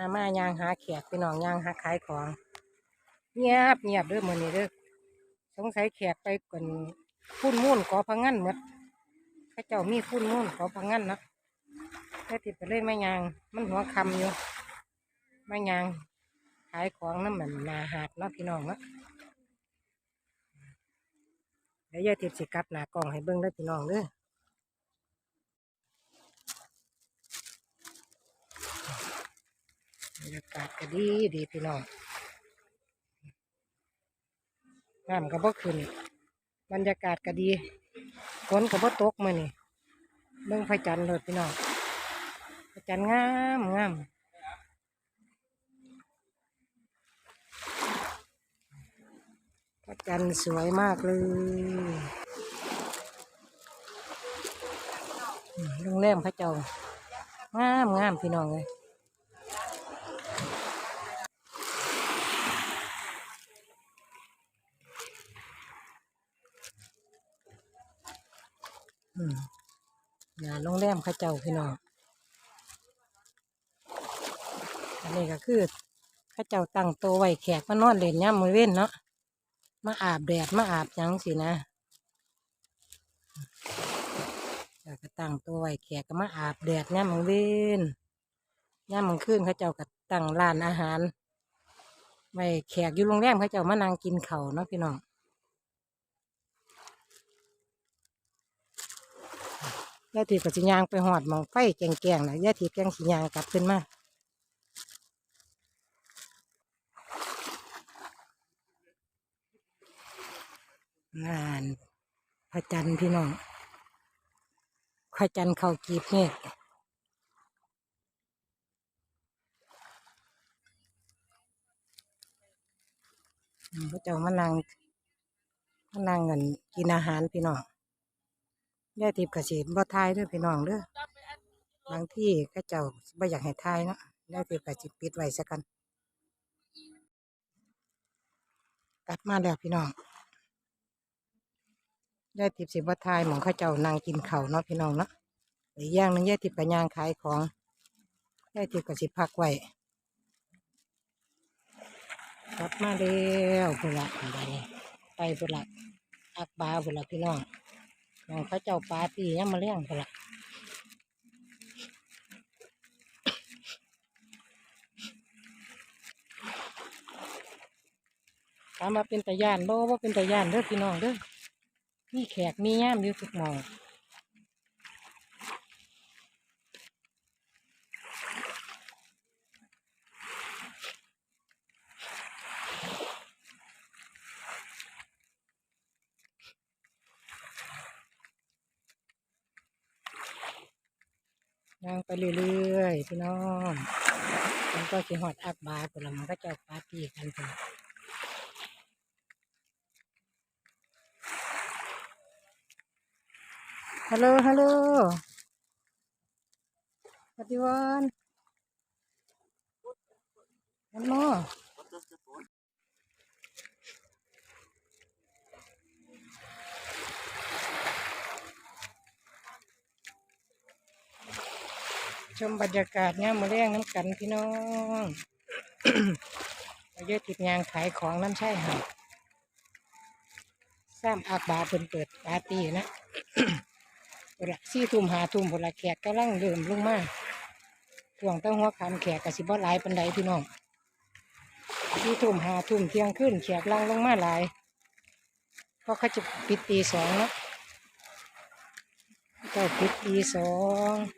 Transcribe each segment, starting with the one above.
มามายางหาแขกพี่น้องยางหาขายของ เงียบเงียบเด้อมือนี้เด้อสงสัยแขกไปกันพุ่นมุ่นขอพังงันหมดข้าเจ้ามีพุ่นมุ่นขอพังงันนะแค่ติดไปเลยแม่ยาง มันหัวคำอยู่แม่ยางขายของนั่นเหมือนนาหาดเนาะพี่น้องเนาะเดี๋ยวยายทิพย์สิกลับหนากล่องให้เบิ่งได้พี่น้องเด้อ บรรยากาศก็ดีดีพี่น้องน้ำก็บ่ขึ้นบรรยากาศก็ดีฝนก็บ่ตกมื้อนี่เบิ่งพระจันทร์เลยพี่น้องพระจันทร์งามงามพระจันทร์สวยมากเลยโรงแรมพระเจ้างามงามพี่น้องเลย อืมหน้าโรงแรมข้าเจ้าพี่น้อง อันนี้ก็คือข้าเจ้าตั้งโตไว้แขกมานอนเล่นย่ำมือเว้นเนาะ มาอาบแดดมาอาบยังสินะก็ตั้งโตไว้แขกก็มาอาบแดดย่ำมือเว้นย่ำมือคืนข้าเจ้าก็ตั้งร้านอาหารไว้แขกอยู่โรงแรมข้าเจ้ามานั่งกินเข้าเนาะพี่น้อง ยายทิพย์ก็สิยางไปหอดมองไฟแกงๆนะยายทิพย์แกงสิยางกลับขึ้นมางานพระจันทร์พี่น้องพระจันทร์เข้ากีบเมฆพระเจ้ามานั่งมานั่งกันกินอาหารพี่น้อง ยายทิพย์กสิบ่ทายเด้อพี่น้องเด้อบางที่ก็เจ้าบ่อยากให้ทายเนาะยายทิพย์กสิปิดไว้สักกันกลับมาแล้วพี่น้องยายทิพย์สิบ่ทายหมองเขาเจ้านั่งกินข้าวเนาะพี่น้องเนาะอีกอย่างหนึงยายทิพย์ก็ย่างขายของยายทิพย์ก็สิพักไว้กลับมาแล้วพุ่นละไปพุ่นละอักบาพุ่นละพี่น้อง น้องเขาเจ้าปาร์ตี้ยังมาเลี้ยงพนละถามมาเป็นตะยานบ่ว่าเป็นตะยานเด้อพี่น้องเด้อมีแขกมีย่ามอยู่ทุกหมอง ย่างไปเรื่อยๆพี่น้องมันก็สิหอดอักบาร์พุ่นละมันก็จะปาร์ตี้กันไปฮัลโหลฮัลโหลปฏิวันฮัลโหล ชมบรรยากาศเนี่ยมาเลี้ยงน้ำกันพี่น้องไปเยอะติดงานขายของน้ำใช่ค่ะสร้างอากบาเปินเปิดปาร์ตี้นะเวลาสี่ทุ่มหาทุ่มเวลาแขกกำลังเดิมลงมาช่วงตั้งหัวคำแขกกสิบ่หลายปันใดพี่น้องสี่ทุ่มหาทุ่มเที่ยงขึ้นแขกลังลงมาหลายเพราะเขาจะปิดตีสองเนาะก็ปิดตีสอง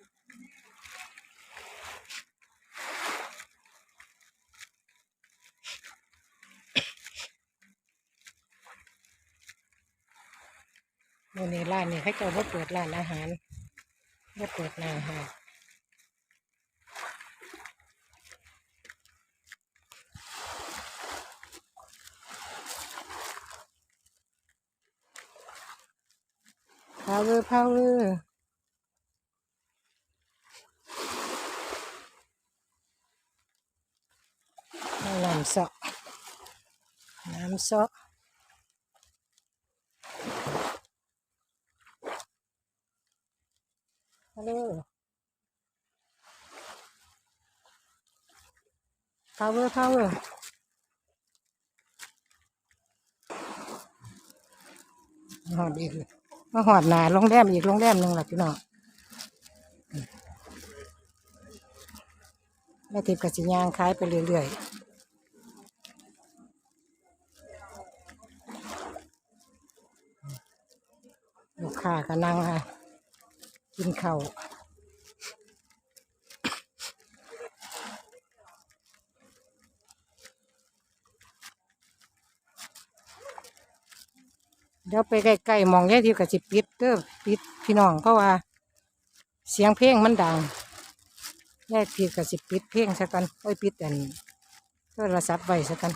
มื่อนี้ร้านนี้เขาจะว่าเปิดร้านอาหารว่าเปิดร้านอาหารพาวเวอร์พาวเวอร์น้ำเสาะน้ำเสาะฮัลโหลทาเวอร์ทาเวอร์หอดอีกมาหอดหนาโรงแรมอีกโรงแรมหนึ่งละพี่น้องแม่ทิพย์กับสิยางขายไปเรื่อยๆลูกค้าก็นั่งอะ กินข้าวเดี๋ยวไปใกล้ๆมองแย่ที่กับสิปิดเด้อปิดพี่น้องเพราะว่า เสียงเพลงมันดังแย่ที่กับสิปิดเพลงสักกันโอ้ยปิดอันโทรศัพท์ไว้สักกัน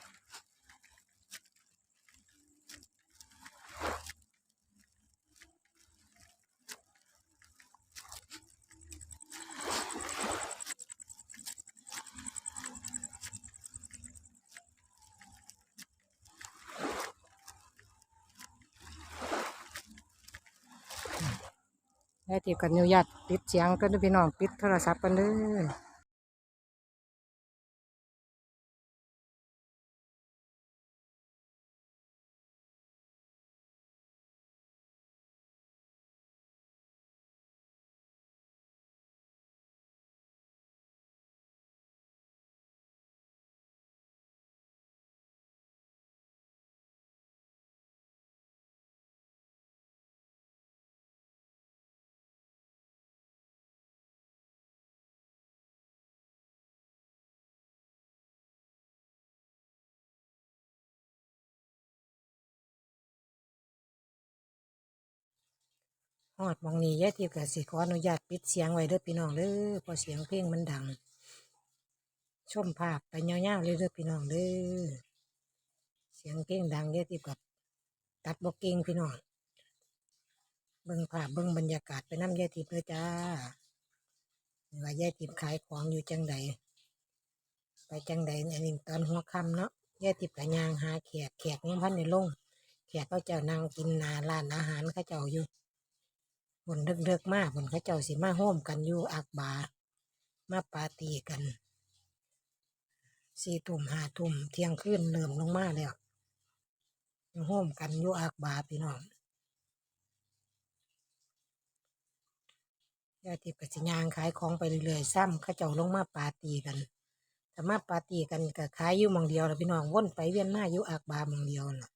แม่ที่กันอนุญาตปิดเสียงก็ด้วยพี่น้องปิดโทรศัพท์กันเลย ฮอดมองนี้แย่ที่กับสิขออนุญาตปิดเสียงไว้เด้อพี่น้องเด้อพอเสียงเพลงมันดัง ชมภาพไปยาๆเลยเด้อพี่น้องเด้อเสียงเพลงดังแย่ที่กับตัดบอกเก่งพี่น้องเบิ่งภาพเบิ่งบรรยากาศไปน้ำแย่ทิพย์เลยจ้าว่าแย่ทิพย์ขายของอยู่จังใดไปจังใดอันนี้ตอนหัวค่ำเนาะแย่ทิพย์กับยางหาแขกแขกยังพันในลงแขกเขาเจ้านั่งกินนาร้านอาหารเขาเจ้าอยู่ บนเลิกๆมากบนเขาเจ้าสิมาโฮมกันอยู่อักบา มาปาตีกันสี่ทุ่มห้าทุ่มเที่ยงคืนเริ่มลงมาแล้วมาโฮมกันอยู่อักบาพี่น้องญาติปัจจยางขายของไปเรื่อยๆซ้ำเขาเจ้าลงมาปาตีกันถ้ามาปาตีกันก็ขายอยู่มองเดียวแล้วพี่น้องวนไปเวียนมาอยู่อักบามองเดียวน่ะ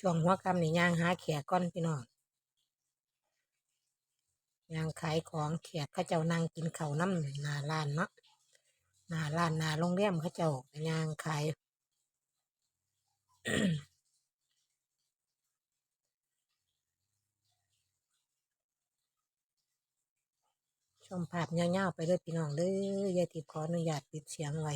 ช่วงหัวค่ำนี่ยางหาแขกก้อนพี่น้อง ยางขายของแขกเขาเจ้านั่งกินข้าวน้ำหนาร้านเนาะหนาร้านหนาโรงแรมเขาเจ้ายางขายชมภาพยาวๆไปเลยพี่น้องเด้อยายทิพย์ขออนุญาตปิดเสียงไว้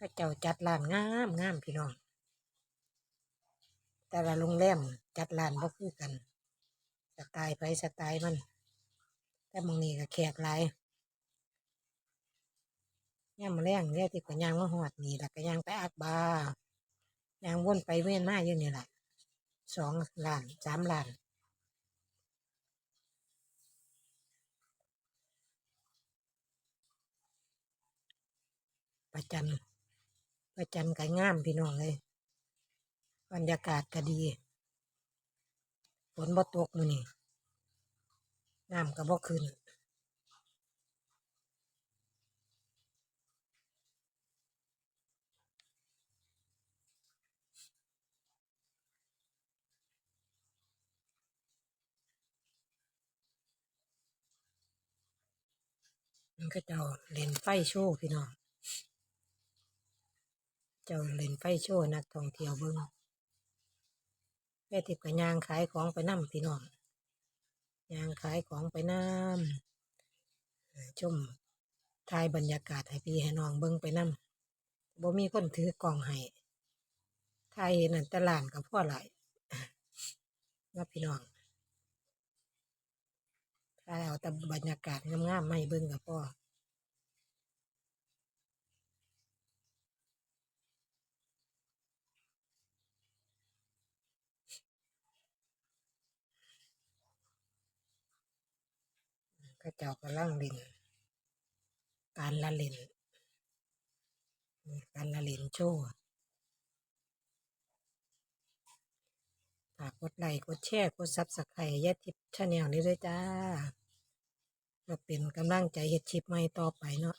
เขาเจ้าจัดร้านงามงามพี่น้อง แต่ละโรงแรมจัดร้านบ่คือกันสไตล์ไปสไตล์มัน แต่บางนี้ก็แขกหลายย่ามมาแรงเนี่ยที่ก็ย่างมาหอดนี่แล้วก็ย่างไปอักบาย่างวนไปเวียนมาอยู่นี่แหละสองล้านสามล้านประจัน ประจันก็งามพี่น้องเลยบรรยากาศก็ดีฝนบ่ตกมือนี้น้ำก็บ่ขึ้นมันก็จ้าเล่นไฟโชว์พี่น้อง เจ้าเล่นไฟโชว์นักท่องเที่ยวเบิ่งแม่ติดกับยางขายของไปนำพี่น้องยางขายของไปนำชมถ่ายบรรยากาศให้พี่ให้น้องเบิ่งไปนำบ่มีคนถือกล้องให้ถ่ายเห็นอันแตลานกับพ่อหลายว่าพี่น้องถ่ายเอาแต่บรรยากาศงามๆไมาให้เบิ่งกับพ่อ เขาเจ้ากำลังเล่นการละเล่นการละเล่นโชว์ฝากกดไลค์กดแชร์กดซับสไครต์ยะทิพย์ชาแนลนี้ด้วยจ้าเพื่อเป็นกำลังใจเห็ดชิปใหม่ต่อไปเนาะ